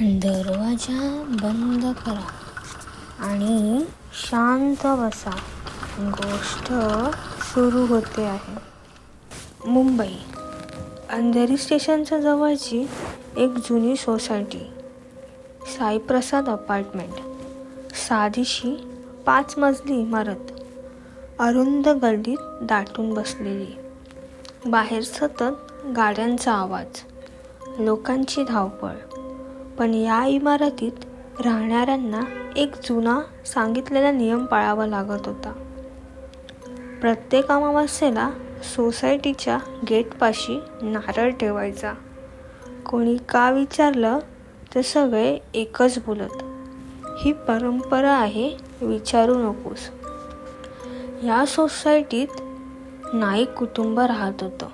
दरवाजा बंद करा आणि शांत बसा. गोष्ट सुरू होते आहे. मुंबई. अंधेरी स्टेशनच्या जवळची एक जुनी सोसायटी. साईप्रसाद अपार्टमेंट. साधीशी पाच मजली इमारत. अरुंद गल्लीत दाटून बसलेली. बाहेर सतत गाड्यांचा आवाज. लोकांची धावपळ. पण या इमारतीत राहणाऱ्यांना एक जुना सांगितलेला नियम पाळावा लागत होता. प्रत्येक अमावास्येला सोसायटीच्या गेटपाशी नारळ ठेवायचा. कोणी का विचारलं तर सगळे एकच बोलत ही परंपरा आहे विचारू नकोस. या सोसायटीत नाईक कुटुंब राहत होतं.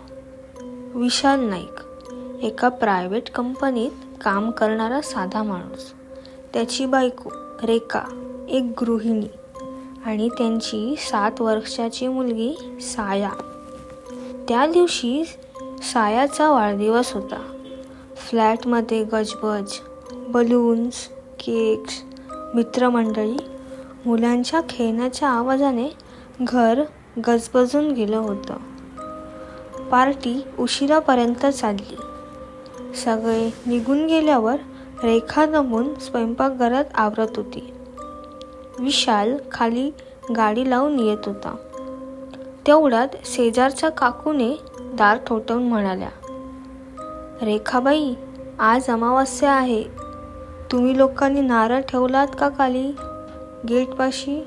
विशाल नाईक एका प्रायव्हेट कंपनीत काम करणारा साधा माणूस. त्याची बायको रेखा एक गृहिणी आणि त्यांची सात वर्षाची मुलगी साया. त्या दिवशी सायाचा वाढदिवस होता. फ्लॅटमध्ये गजबज बलून्स केक्स मित्रमंडळी मुलांच्या खेळण्याच्या आवाजाने घर गजबजून गेलं होतं. पार्टी उशिरापर्यंत चालली. सगळे निघून गेल्यावर रेखा दमून स्वयंपाकघरात आवरत होती. विशाल खाली गाडी लावून येत होता. तेवढ्यात शेजारच्या काकूने दार ठोठवून म्हणाल्या रेखाबाई आज अमावस्या आहे. तुम्ही लोकांनी नारळ ठेवलात का खाली गेटपाशी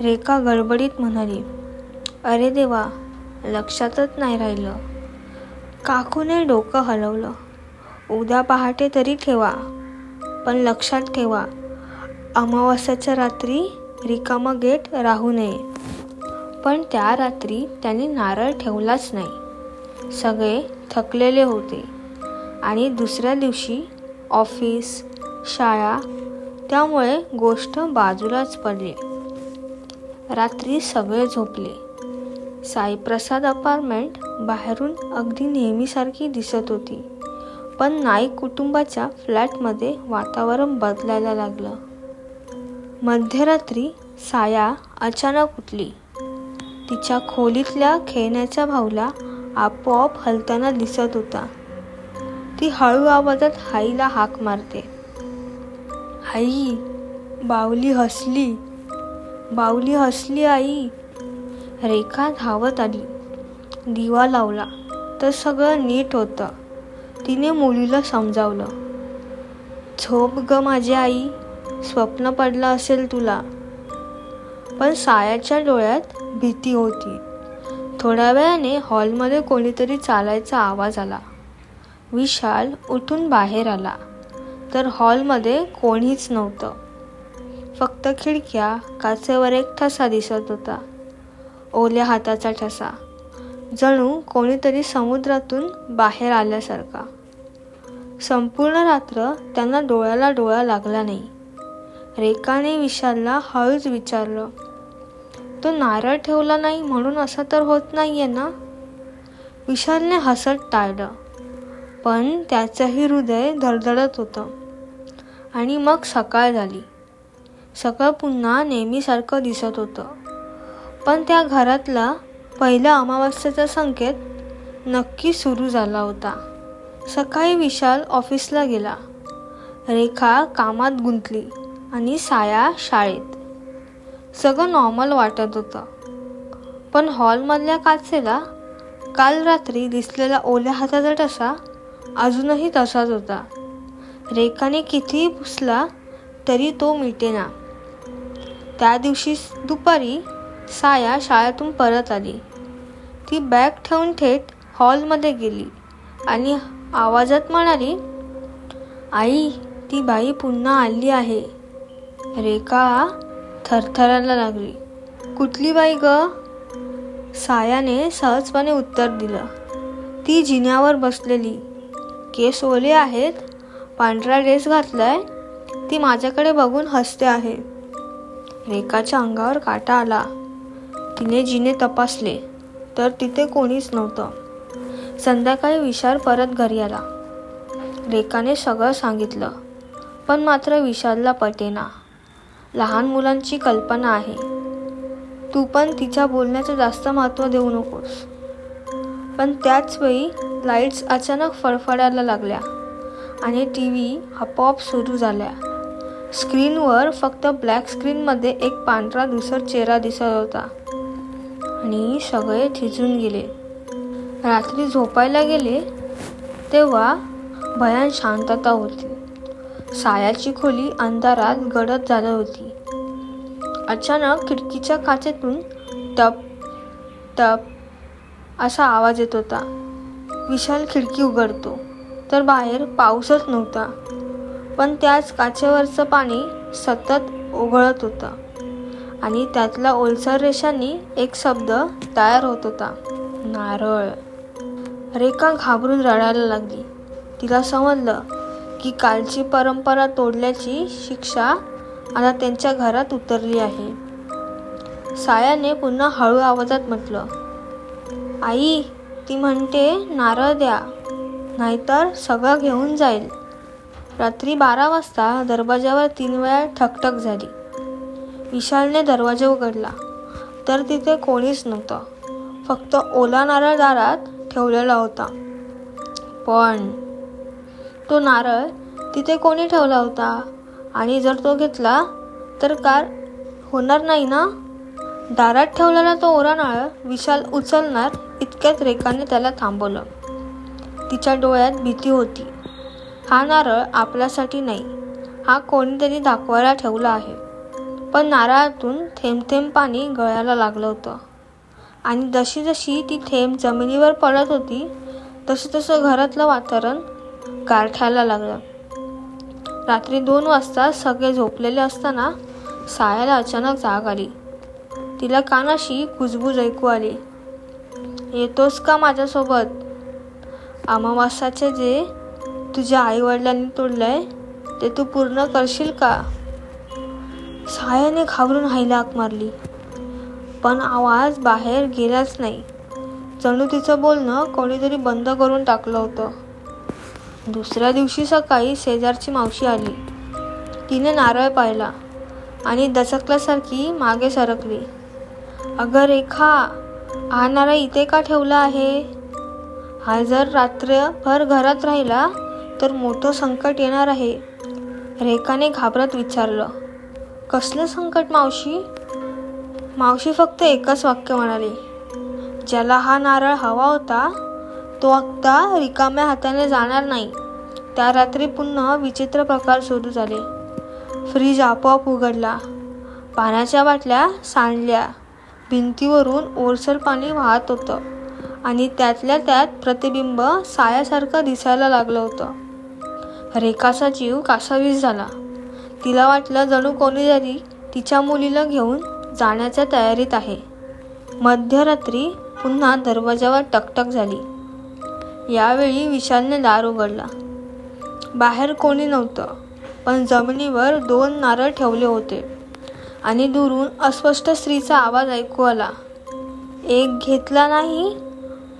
रेखा गडबडीत म्हणाली अरे देवा लक्षातच नाही राहिलं. काकूने डोकं हलवलं. उद्या पहाटे तरी ठेवा पण लक्षात ठेवा अमावस्याच्या रात्री रिकामा गेट राहू नये. पण त्या रात्री त्याने नारळ ठेवलाच नाही. सगळे थकलेले होते. आणि दुसऱ्या दिवशी ऑफिस शाळा त्यामुळे गोष्ट बाजूलाच पडली. रात्री सगळे झोपले. साईप्रसाद अपार्टमेंट बाहेरून अगदी नेहमीसारखी दिसत होती. पण नाईक कुटुंबाच्या फ्लॅटमध्ये वातावरण बदलायला लागलं. मध्यरात्री साया अचानक उठली. तिच्या खोलीतल्या खेळण्याच्या भाऊला आपोआप हलताना दिसत होता. ती हळू आवाजात आईला हाक मारते. आई बावली हसली. बावली हसली आई. रेखा धावत आली. दिवा लावला. तर सगळं नीट होतं. तिने मुलीला समजावलं. झोप ग माझी आई. स्वप्न पडलं असेल तुला. पण सायाच्या डोळ्यात भीती होती. थोड्या वेळाने हॉलमध्ये कोणीतरी चालायचा आवाज आला. विशाल उठून बाहेर आला. तर हॉलमध्ये कोणीच नव्हतं. फक्त खिडक्या काचेवर एक ठसा दिसत होता. ओल्या हाताचा ठसा. जणू कोणीतरी समुद्रातून बाहेर आल्यासारखा. संपूर्ण रात्र त्यांना डोळ्याला डोळा लागला नाही. रेखाने विशालला हळूच विचारलं तो नारळ ठेवला नाही म्हणून असं तर होत नाहीये ना? विशालने हसत टाळलं पण त्याचंही हृदय धडधडत होतं. आणि मग सकाळ झाली. सकाळ पुन्हा नेहमीसारखं दिसत होतं. पण त्या घरातला पहिला अमावस्येचा संकेत नक्की सुरू झाला होता. सकाळी विशाल ऑफिसला गेला. रेखा कामात गुंतली आणि साया शाळेत. सगळं नॉर्मल वाटत होतं. पण हॉलमधल्या काचेला काल रात्री दिसलेला ओल्या हाताचा टसा अजूनही तसाच होता. रेखाने कितीही पुसला तरी तो मिटेना. त्या दिवशी दुपारी साया शाळेतून परत आली. ती बॅग ठेवून थेट हॉलमध्ये गेली आणि आवाजात म्हणाली आई ती बाई पुन्हा आली आहे. रेखा थरथरायला लागली. कुठली बाई ग? सायाने सहजपणे उत्तर दिलं. ती जिन्यावर बसलेली. केस ओले आहेत. पांढरा ड्रेस घातलाय. ती माझ्याकडे बघून हसते आहे. रेखाच्या अंगावर काटा आला. तिने जिने तपासले तर तिथे कोणीच नव्हतं. संध्याकाळी विशाल परत घरी आला. रेखाने सगळं सांगितलं पण मात्र विशालला पटेना. लहान मुलांची कल्पना आहे. तू पण तिच्या बोलण्याचं जास्त महत्त्व देऊ नकोस. पण त्याचवेळी लाईट्स अचानक फडफडायला लागल्या आणि टी व्ही आपोआप सुरू झाल्या. स्क्रीनवर फक्त ब्लॅक स्क्रीनमध्ये एक पांढरा दुसर चेहरा दिसत होता. आणि सगळे थिजून गेले. रात्री झोपायला गेले तेव्हा भयान शांतता होती. सायाची खोली अंधारात गडद झाली होती. अचानक खिडकीच्या काचेतून टप टप असा आवाज येत होता. विशाल खिडकी उघडतो. तर बाहेर पाऊसच नव्हता. पण त्याच काचेवरचं पाणी सतत ओघळत होतं. आणि त्यातल्या ओलसर रेषांनी एक शब्द तयार होत होता. नारळ. रेखा घाबरून रडायला लागली. तिला समजलं की कालची परंपरा तोडल्याची शिक्षा आता त्यांच्या घरात उतरली आहे. सायाने पुन्हा हळू आवाजात म्हटलं आई ती म्हणते नारळ द्या नाहीतर सगळं घेऊन जाईल. रात्री बारा वाजता दरवाजावर तीन वेळा ठकठक झाली. विशालने दरवाजा उघडला. तर तिथे कोणीच नव्हतं. फक्त ओला नारळ दारात ठेवलेला होता. पण तो नारळ तिथे कोणी ठेवला होता? आणि जर तो घेतला तर कार होणार नाही ना? दारात ठेवलेला तो ओरा नारळ विशाल उचलणार इतक्यात रेखाने त्याला थांबवलं. तिच्या डोळ्यात भीती होती. हा नारळ आपल्यासाठी नाही. हा कोणीतरी दाखवायला ठेवला आहे. पण नारळातून थेंब थेंब पाणी गळायला लागलं होतं. आणि जशी जशी ती थेंब जमिनीवर पडत होती तसं तसं घरातलं वातावरण गारठायला लागलं. रात्री दोन वाजता सगळे झोपलेले असताना सायाला अचानक जाग आली. तिला कानाशी कुजबूज ऐकू आली. येतोस का माझ्यासोबत? अमावास्याचे जे तुझ्या आईवडिलांनी तोडलंय ते तू पूर्ण करशील का? सायाने घाबरून हायला हाक मारली. पण आवाज बाहेर गेलाच नाही. जणू तिचं बोलणं कोणीतरी बंद करून टाकलं होतं. दुसऱ्या दिवशी सकाळी शेजारची मावशी आली. तिने नारळ पाहिला आणि दचकल्यासारखी मागे सरकली. अगं रेखा हा नारळ इथे का ठेवला आहे? हा जर रात्रभर घरात राहिला तर मोठं संकट येणार आहे. रेखाने घाबरत विचारलं. कसलं संकट मावशी? मावशी फक्त एकच वाक्य म्हणाली. ज्याला हा नारळ हवा होता तो आत्ता रिकाम्या हाताने जाणार नाही. त्या रात्री पुन्हा विचित्र प्रकार सुरू झाले. फ्रीज आपोआप उघडला. पाण्याच्या बाटल्या सांडल्या. भिंतीवरून ओरसर पाणी वाहत होतं. आणि त्यातल्या त्यात प्रतिबिंब सायासारखं दिसायला लागलं होतं. रेखाचा जीव कासावीस झाला. तिला वाटलं जणू कोणीतरी तिच्या मुलीला घेऊन जाण्याच्या तयारीत आहे. मध्यरात्री पुन्हा दरवाजावर टकटक झाली. यावेळी विशालने दार उघडला. बाहेर कोणी नव्हतं पण जमिनीवर दोन नारळ ठेवले होते आणि दुरून अस्पष्ट स्त्रीचा आवाज ऐकू आला. एक घेतला नाही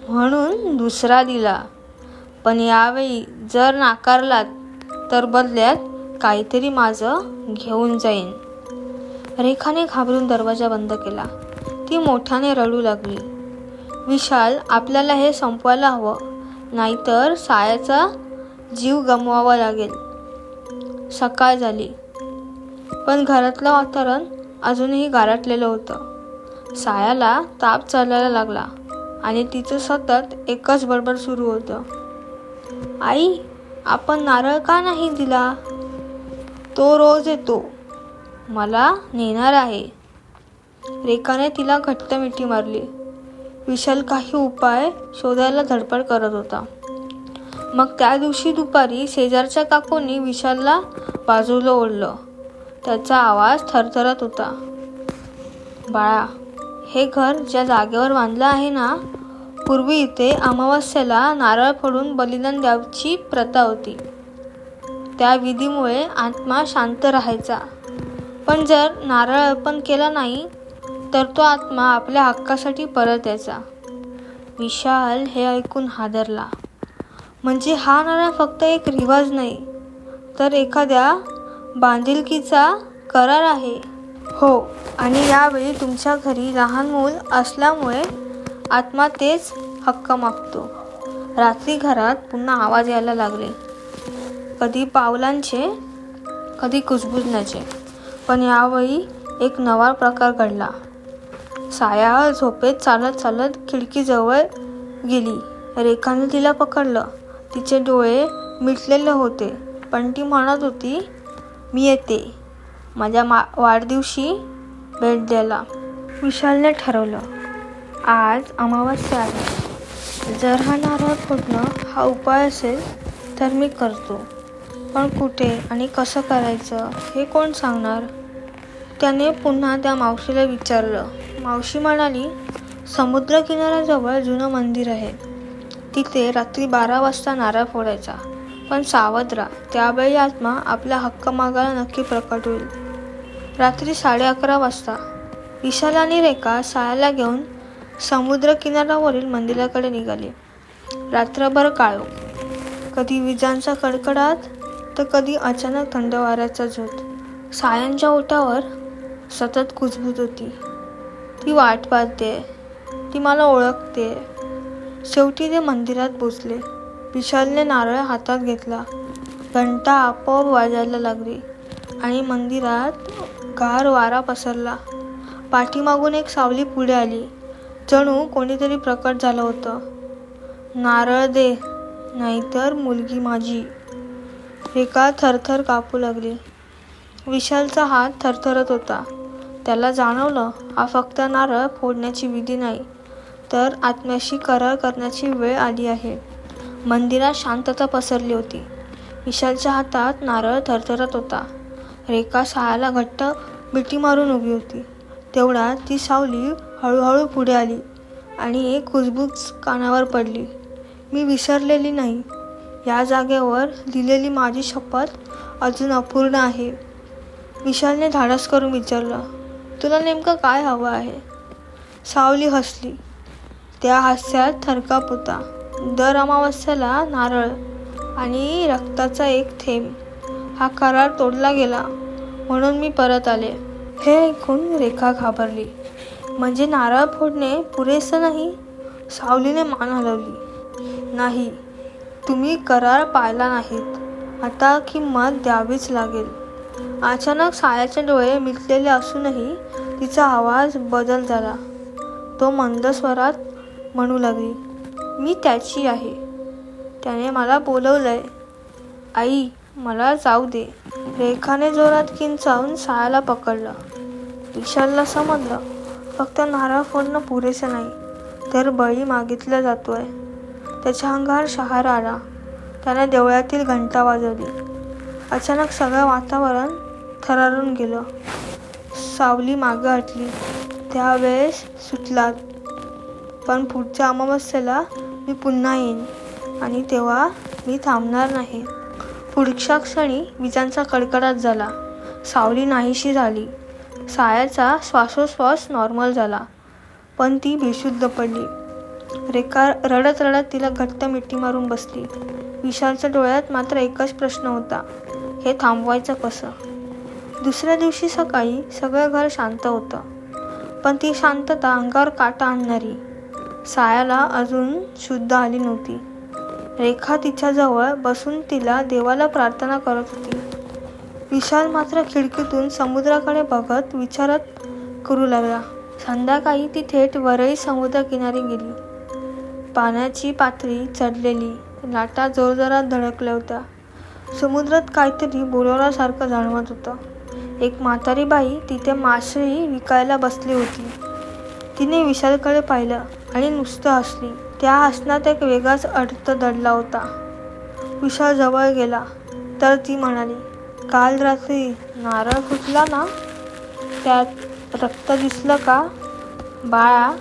म्हणून दुसरा दिला. पण यावेळी जर नाकारलात तर बदल्यात काहीतरी माझं घेऊन जाईन. रेखाने घाबरून दरवाजा बंद केला. ती मोठ्याने रडू लागली. विशाल आपल्याला हे संपवायला हवं. नाहीतर सायाचा जीव गमवावा लागेल. सकाळ झाली. पण घरातलं वातावरण अजूनही गारटलेलं होतं. सायाला ताप चढायला लागला आणि तिचं सतत एकच बडबड सुरू होतं. आई आपण नारळ का नाही दिला? तो रोज येतो. मला नेणार आहे. रेखाने तिला घट्ट मिठी मारली. विशाल काही उपाय शोधायला धडपड करत होता. मग त्या दिवशी दुपारी शेजारच्या काकूंनी विशालला बाजूला ओढलं. त्याचा आवाज थरथरत होता. बाळा हे घर ज्या जागेवर बांधलं आहे ना पूर्वी इथे अमावस्येला नारळ फोडून बलिदान द्यायची प्रथा होती. त्या विधीमुळे आत्मा शांत राहायचा. पण जर नारळ अर्पण केला नाही तर तो आत्मा आपल्या हक्कासाठी परत यायचा. विशाल हे ऐकून हादरला. म्हणजे हा नारळ फक्त एक रिवाज नाही तर एखाद्या बांधिलकीचा करार आहे. हो आणि यावेळी तुमच्या घरी लहान मूल असल्यामुळे आत्मा तेच हक्क मागतो. रात्री घरात पुन्हा आवाज यायला लागले. कधी पावलांचे कधी कुजबुजण्याचे. पण यावेळी एक नवा प्रकार घडला. साया झोपेत चालत चालत खिडकीजवळ गेली. रेखाने तिला पकडलं. तिचे डोळे मिटलेले होते पण ती म्हणत होती मी येते. माझ्या मा वाढदिवशी भेट द्यायला. विशालने ठरवलं. आज अमावस्या आहे. जर हा नारळ फोडणं हा उपाय असेल तर मी करतो. पण कुठे आणि कसं करायचं हे कोण सांगणार? त्याने पुन्हा त्या मावशीला विचारलं. मावशी म्हणाली समुद्रकिनाऱ्याजवळ जुनं मंदिर आहे. तिथे रात्री बारा वाजता नारळ फोडायचा. पण सावध राहा त्यावेळी आत्मा आपला हक्क मागायला नक्की प्रकट होईल. रात्री साडे अकरा वाजता विशाल आणि रेखा सायाला घेऊन समुद्रकिनाऱ्यावरील मंदिराकडे निघाले. रात्रभर काळो. कधी विजांचा कडकडाट तर कधी अचानक थंड वाऱ्याचा झोत. सायांच्या ओठावर सतत कुजबूज होती. ती वाट पाहते. ती मला ओळखते. शेवटी ते मंदिरात पोचले. विशालने नारळ हातात घेतला. घंटा आपोआप वाजायला लागली आणि मंदिरात गार वारा पसरला. पाठीमागून एक सावली पुढे आली. जणू कोणीतरी प्रकट झालं होतं. नारळ दे नाहीतर मुलगी माझी. रेखा थरथर कापू लागली. विशालचा हात थरथरत होता. त्याला जाणवलं हा फक्त नारळ फोडण्याची विधी नाही तर आत्म्याशी करार करण्याची वेळ आली आहे. मंदिरात शांतता पसरली होती. विशालच्या हातात नारळ थरथरत होता. रेखा शाळाला घट्ट मिठी मारून उभी होती. तेवढा ती सावली हळूहळू पुढे आली आणि एक कुजबूज कानावर पडली. मी विसरलेली नाही या जागेवर दिलेली माझी शपथ अजून अपूर्ण आहे. विशालने धाडस करून विचारलं तुला नेमकं काय हवं आहे? सावली हसली. त्या हास्यात थरकाप होता. दर अमावस्याला नारळ आणि रक्ताचा एक थेंब हा करार तोडला गेला. म्हणून मी परत आले. हे ऐकून रेखा घाबरली. म्हणजे नारळ फोडणे पुरेसं नाही? सावलीने मान हलवली. नाही. तुम्ही करार पाळला नाहीत. आता किंमत द्यावीच लागेल. अचानक सायाचे डोळे मिटलेले असूनही तिचा आवाज बदल झाला. तो मंद स्वरात म्हणू लागली मी त्याची आहे. त्याने मला बोलवलंय. आई मला जाऊ दे. रेखाने जोरात किंचावून सायाला पकडलं. विशालला समजलं फक्त नारळ फोडणं पुरेसं नाही तर बळी मागितला जातोय. त्याच्या अंगावर शहार आला. त्याने देवळातील घंटा वाजवली. अचानक सगळं वातावरण थरारून गेलं. सावली मागं हटली. त्यावेळेस सुटलात. पण पुढच्या अमावस्येला मी पुन्हा येईन आणि तेव्हा मी थांबणार नाही. पुढच्या क्षणी विजांचा कडकडाट झाला. सावली नाहीशी झाली. सायाचा श्वासोश्वास नॉर्मल झाला. पण ती बेशुद्ध पडली. रेखा रडत रडत तिला घट्ट मिठी मारून बसली. विशालच्या डोळ्यात मात्र एकच प्रश्न होता. हे थांबवायचं कसं? दुसऱ्या दिवशी सकाळी सगळं घर शांत होतं. पण ती शांतता अंगावर काटा आणणारी. सायाला अजून शुद्ध आली नव्हती. रेखा तिच्याजवळ बसून तिला देवाला प्रार्थना करत होती. विशाल मात्र खिडकीतून समुद्राकडे बघत विचारत करू लागला. संध्याकाळी ती थेट वरळी समुद्रकिनारी गेली. पाण्याची पातळी चढलेली लाटा जोरजोरात धडकल्या होत्या. समुद्रात काहीतरी बोलवण्यासारखं जाणवत होतं. एक म्हातारी बाई तिथे मासळी विकायला बसली होती. तिने विशालकडे पाहिलं आणि नुसतं हसली. त्या हसण्यात एक वेगळाच अर्थ दडला होता. विशाल जवळ गेला. तर ती म्हणाली काल रात्री नारळ फुटला ना? त्यात रक्त दिसलं का? बाळा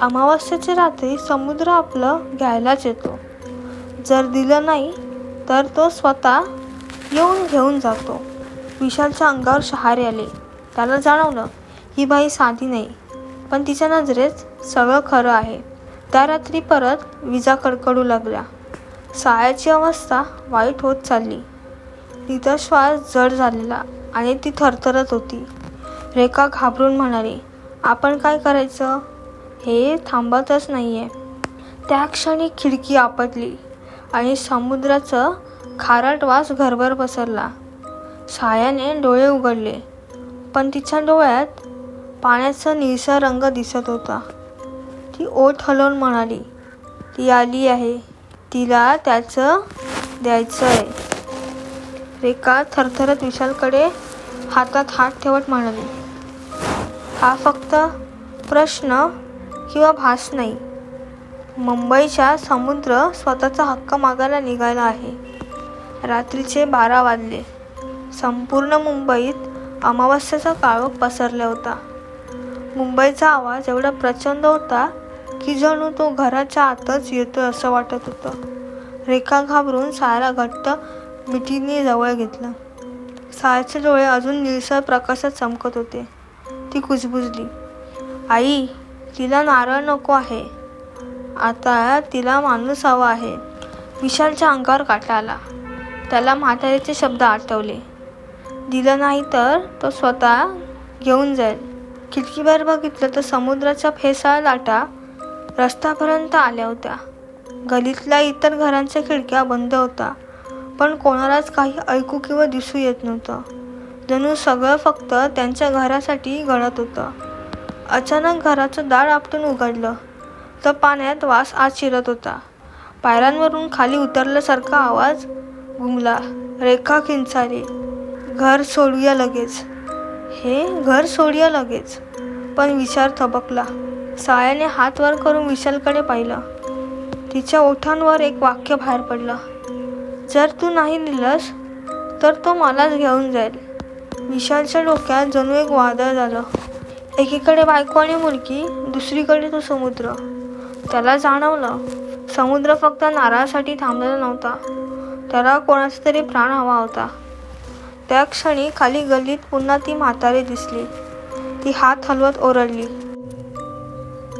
अमावस्येच्या रात्री समुद्र आपलं घ्यायलाच येतो. जर दिलं नाही तर तो स्वतः येऊन घेऊन जातो. विशालच्या अंगावर शहारे आले. त्याला जाणवलं ही बाई साधी नाही पण तिच्या नजरेत सगळं खरं आहे. त्या रात्री परत विजा कडकडू लागल्या. सायाची अवस्था वाईट होत चालली. तिचा श्वास जड झालेला आणि ती थरथरत होती. रेखा घाबरून म्हणाली आपण काय करायचं? हे थांबतच नाही आहे त्या क्षणी खिडकी आपटली आणि समुद्राचं खारट वास घरभर पसरला. सायाने डोळे उघडले पण तिच्या डोळ्यात पाण्याचा निळसा रंग दिसत होता. ती ओठ हलवून म्हणाली ती आली आहे. तिला त्याचं द्यायचं आहे रेखा थरथरत विशालकडे हातात हात ठेवत म्हणाली हा फक्त प्रश्न किंवा भास नाही. मुंबईचा समुद्र स्वतःचा हक्क मागायला निघाला आहे. रात्रीचे बारा वाजले. संपूर्ण मुंबईत अमावस्याचा काळोख पसरला होता. मुंबईचा आवाज एवढा प्रचंड होता की जणू तो घराच्या आतच येतोय असं वाटत होतं. रेखा घाबरून सायला घट्ट मिठीने जवळ घेतलं. सायचे डोळे अजून निळसर प्रकाशात चमकत होते. ती कुजबुजली. आई तिला नारळ नको आहे. आता तिला माणूस हवा आहे. विशालच्या अंगावर काटा आला. त्याला म्हातारीचे शब्द आठवले. दिलं नाही तर तो स्वतः घेऊन जाईल. खिडकीबाहेर बघितलं तर समुद्राच्या फेसाळ लाटा रस्त्यापर्यंत आल्या होत्या. गलीतल्या इतर घरांच्या खिडक्या बंद होत्या. पण कोणालाच काही ऐकू किंवा दिसू येत नव्हतं. जणू सगळं फक्त त्यांच्या घरासाठी घडत होतं. अचानक घराचं दार आपटून उघडलं. तर पाण्यात वास आत शिरत होता. पायऱ्यांवरून खाली उतरल्यासारखा आवाज घुमला रेखा किंचाळली घर सोडूया लगेच. हे घर सोडूया लगेच. पण विचार थबकला. सायाने हात वर करून विशालकडे पाहिलं. तिच्या ओठांवर एक वाक्य बाहेर पडलं. जर तू नाही दिलंस तर तो मलाच घेऊन जाईल. विशालच्या डोक्यात जणू एक वादळ झालं. एकीकडे बायको आणि मुलगी दुसरीकडे तो समुद्र. त्याला जाणवलं समुद्र फक्त नारळासाठी थांबलेला नव्हता. त्याला कोणाचा तरी प्राण हवा होता. त्या क्षणी खाली गल्लीत पुन्हा ती म्हातारी दिसली. ती हात हलवत ओरडली.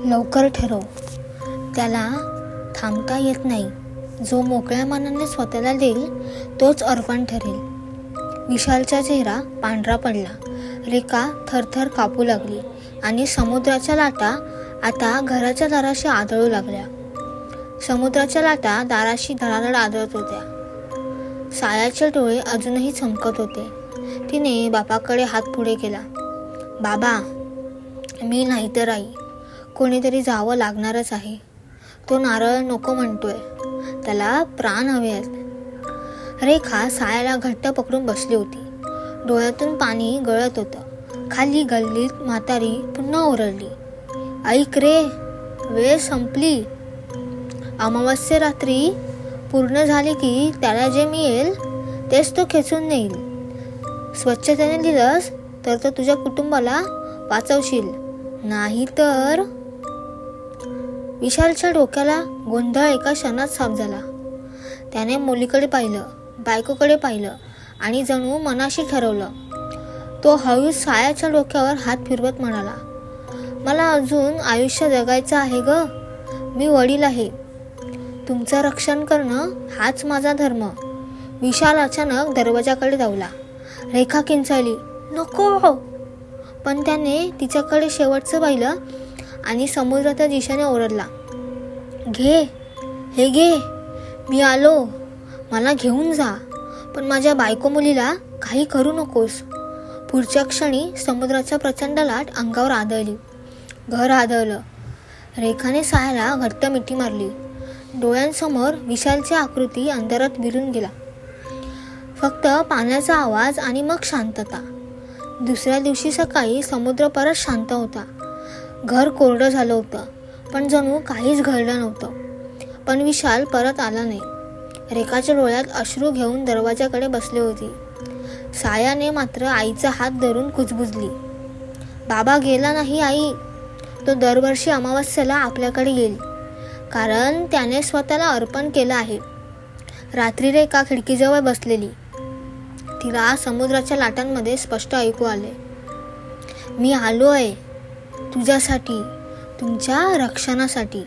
लवकर ठरव. त्याला थांबता येत नाही. जो मोकळ्या मनाने स्वतःला देईल तोच अर्पण ठरेल. विशालचा चेहरा पांढरा पडला. रेखा थरथर कापू लागली आणि समुद्राच्या लाटा आता घराच्या दाराशी आदळू लागल्या. समुद्राच्या लाटा दाराशी धडाधड आदळत होत्या. सायाचे डोळे अजूनही चमकत होते. तिने बापाकडे हात पुढे केला. बाबा मी नाही तर आई. कोणीतरी जावं लागणारच आहे. तो नारळ नको म्हणतोय. त्याला प्राण हवे आहेत. रेखा सायाला घट्ट पकडून बसली होती. डोळ्यातून पाणी गळत होतं. खाली गल्लीत म्हातारी पुन्हा ओरडली ऐक रे वेळ संपली. अमावस्या रात्री पूर्ण झाली की त्याला जे मिळेल तेच तो खेचून नेईल. स्वच्छतेने दिलंस तर तो तुझ्या कुटुंबाला वाचवशील. नाही तर विशालच्या डोक्याला गोंधळ एका क्षणात साफ झाला. त्याने मुलीकडे पाहिलं बायकोकडे पाहिलं. आणि जणू मनाशी ठरवलं. तो हळूच सायाच्या डोक्यावर हात फिरवत म्हणाला मला अजून आयुष्य जगायचं आहे ग. मी वडील आहे. तुमचं रक्षण करणं हाच माझा धर्म. विशाल अचानक दरवाजाकडे धावला. रेखा किंचाळली नको. पण त्याने तिच्याकडे शेवटचं पाहिलं आणि समुद्राच्या दिशेने ओरडला घे हे घे. मी आलो. मला घेऊन जा. पण माझ्या बायको मुलीला काही करू नकोस. पुढच्या क्षणी समुद्राच्या प्रचंड लाट अंगावर आदळली. घर आदळलं. रेखाने सायला घट्ट मिठी मारली. डोळ्यांसमोर विशालची आकृती अंधारात विरून गेला. फक्त पाण्याचा आवाज आणि मग शांतता. दुसऱ्या दिवशी सकाळी समुद्र परत शांत होता. घर कोरडं झालं होतं पण जणू काहीच घडलं नव्हतं. पण विशाल परत आला नाही. रेखाच्या डोळ्यात अश्रू घेऊन दरवाजाकडे बसली होती. सायाने मात्र आईचा हात धरून कुजबुजली. बाबा गेला नाही आई. तो दरवर्षी अमावस्येला आपल्याकडे येईल. कारण त्याने स्वतःला अर्पण केलं आहे. रात्री रेखा खिडकीजवळ बसलेली. तिला समुद्राच्या लाटांमध्ये स्पष्ट ऐकू आले. मी आलो आहे तुझ्यासाठी. तुमच्या रक्षणासाठी.